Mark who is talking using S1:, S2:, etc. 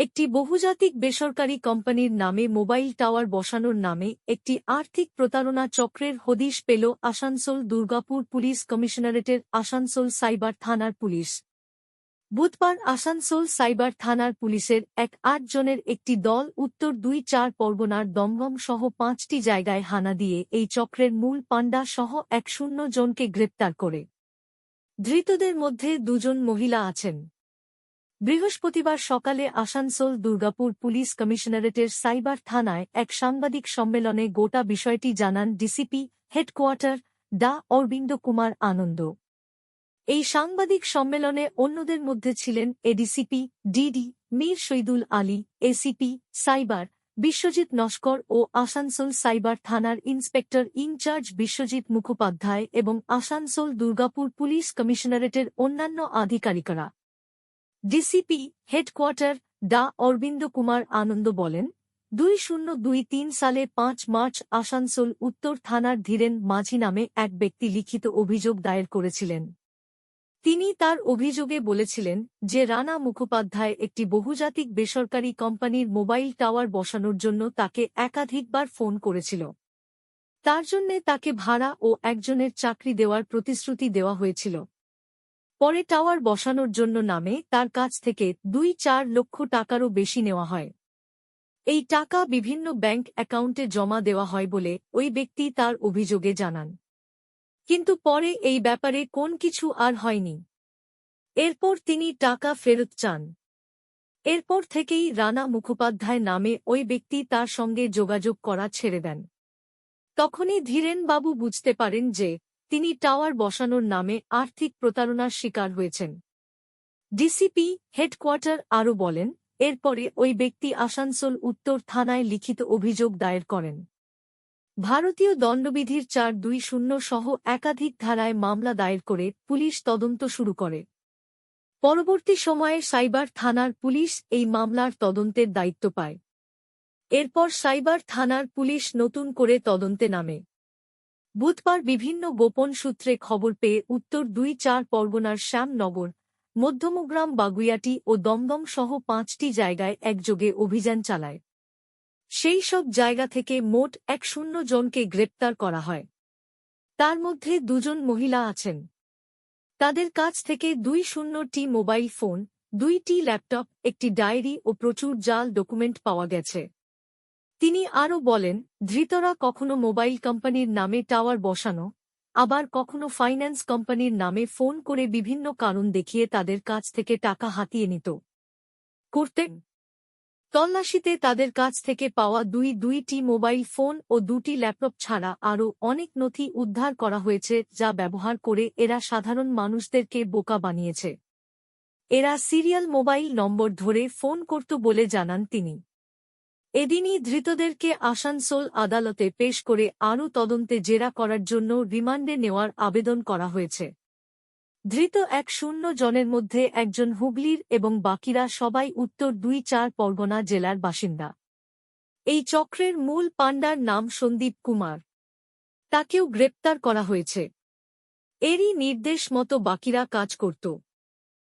S1: একটি বহুজাতিক বেসরকারি কোম্পানির নামে মোবাইল টাওয়ার বসানোর নামে একটি আর্থিক প্রতারণা চক্রের হদিশ পেল আসানসোল দুর্গাপুর পুলিশ কমিশনারেটের আসানসোল সাইবার থানার পুলিশ। বুধবার আসানসোল সাইবার থানার পুলিশের এক আট জনের একটি দল উত্তর দুই চার পরগনার দমদম সহ পাঁচটি জায়গায় হানা দিয়ে এই চক্রের মূল পাণ্ডা সহ এক শূন্য জনকে গ্রেপ্তার করে। ধৃতদের মধ্যে দুজন মহিলা আছেন। বৃহস্পতিবার সকালে আসানসোল দুর্গাপুর পুলিশ কমিশনারেটের সাইবার থানায় এক সাংবাদিক সম্মেলনে গোটা বিষয়টি জানান ডিসিপি হেডকোয়ার্টার ডা অরবিন্দ কুমার আনন্দ। এই সাংবাদিক সম্মেলনে অন্যদের মধ্যে ছিলেন ADCP, DD, Mir Shahidul Ali, ACP, cyber, Biswajit Naskar ও আসানসোল সাইবার থানার inspector in charge Biswajit Mukhopadhyay এবং আসানসোল দুর্গাপুর পুলিশ কমিশনারেটের অন্যান্য আধিকারিকরা। ডিসিপি হেডকোয়ার্টার ডা অরবিন্দ কুমার আনন্দ বলেন, দুই শূন্য দুই তিন সালে পাঁচ মার্চ আসানসোল উত্তর থানার ধীরেন মাঝি নামে এক ব্যক্তি লিখিত অভিযোগ দায়ের করেছিলেন। তিনি তার অভিযোগে বলেছিলেন যে রানা মুখোপাধ্যায় একটি বহুজাতিক বেসরকারি কোম্পানির মোবাইল টাওয়ার বসানোর জন্য তাকে একাধিকবার ফোন করেছিল। তার জন্যে তাকে ভাড়া ও একজনের চাকরি দেওয়ার প্রতিশ্রুতি দেওয়া হয়েছিল। পরে টাওয়ার বসানোর জন্য নামে তার কাছ থেকে দুই চার লক্ষ টাকারও বেশি নেওয়া হয়। এই টাকা বিভিন্ন ব্যাংক অ্যাকাউন্টে জমা দেওয়া হয় বলে ওই ব্যক্তি তার অভিযোগে জানান। কিন্তু পরে এই ব্যাপারে কোন কিছু আর হয়নি। এরপর তিনি টাকা ফেরত চান। এরপর থেকেই রানা মুখোপাধ্যায় নামে ওই ব্যক্তি তার সঙ্গে যোগাযোগ করা ছেড়ে দেন। তখনই ধীরেনবাবু বুঝতে পারেন যে তিনি টাওয়ার বসানোর নামে আর্থিক প্রতারণার শিকার হয়েছেন। ডিসিপি হেডকোয়ার্টার আরও বলেন, এরপরে ওই ব্যক্তি আসানসোল উত্তর থানায় লিখিত অভিযোগ দায়ের করেন। ভারতীয় দণ্ডবিধির চার দুই শূন্য সহ একাধিক ধারায় মামলা দায়ের করে পুলিশ তদন্ত শুরু করে। পরবর্তী সময়ে সাইবার থানার পুলিশ এই মামলার তদন্তের দায়িত্ব পায়। এরপর সাইবার থানার পুলিশ নতুন করে তদন্তে নামে। বুধবার বিভিন্ন গোপন সূত্রে খবর পেয়ে উত্তর দুই চার পরগনার শ্যামনগর, মধ্যমগ্রাম বাগুইয়াটি ও দমদম সহ পাঁচটি জায়গায় একযোগে অভিযান চালায়। সেই সব জায়গা থেকে মোট এক শূন্য জনকে গ্রেপ্তার করা হয়। তার মধ্যে দুজন মহিলা আছেন। তাদের কাছ থেকে দুই শূন্যটি মোবাইল ফোন, দুইটি ল্যাপটপ, একটি ডায়েরি ও প্রচুর জাল ডকুমেন্ট পাওয়া গেছে। তিনি আরও বলেন, ধৃতরা কখনো মোবাইল কোম্পানির নামে টাওয়ার বসানো, আবার কখনো ফাইন্যান্স কোম্পানির নামে ফোন করে বিভিন্ন কারণ দেখিয়ে তাদের কাছ থেকে টাকা হাতিয়ে নিত। করতেন তল্লাশিতে তাদের কাছ থেকে পাওয়া দুই দুইটি মোবাইল ফোন ও দুটি ল্যাপটপ ছাড়া আরও অনেক নথি উদ্ধার করা হয়েছে, যা ব্যবহার করে এরা সাধারণ মানুষদেরকে বোকা বানিয়েছে। এরা সিরিয়াল মোবাইল নম্বর ধরে ফোন করত বলে জানান তিনি। এদিনই ধৃতদেরকে আসানসোল আদালতে পেশ করে আরও তদন্তে জেরা করার জন্য রিমান্ডে নেওয়ার আবেদন করা হয়েছে। ধৃত এক শূন্য জনের মধ্যে একজন হুগলির এবং বাকিরা সবাই উত্তর দুই চার পরগনা জেলার বাসিন্দা। এই চক্রের মূল পাণ্ডার নাম সন্দীপ কুমার। তাকেও গ্রেপ্তার করা হয়েছে। এরই নির্দেশ মতো বাকিরা কাজ করত।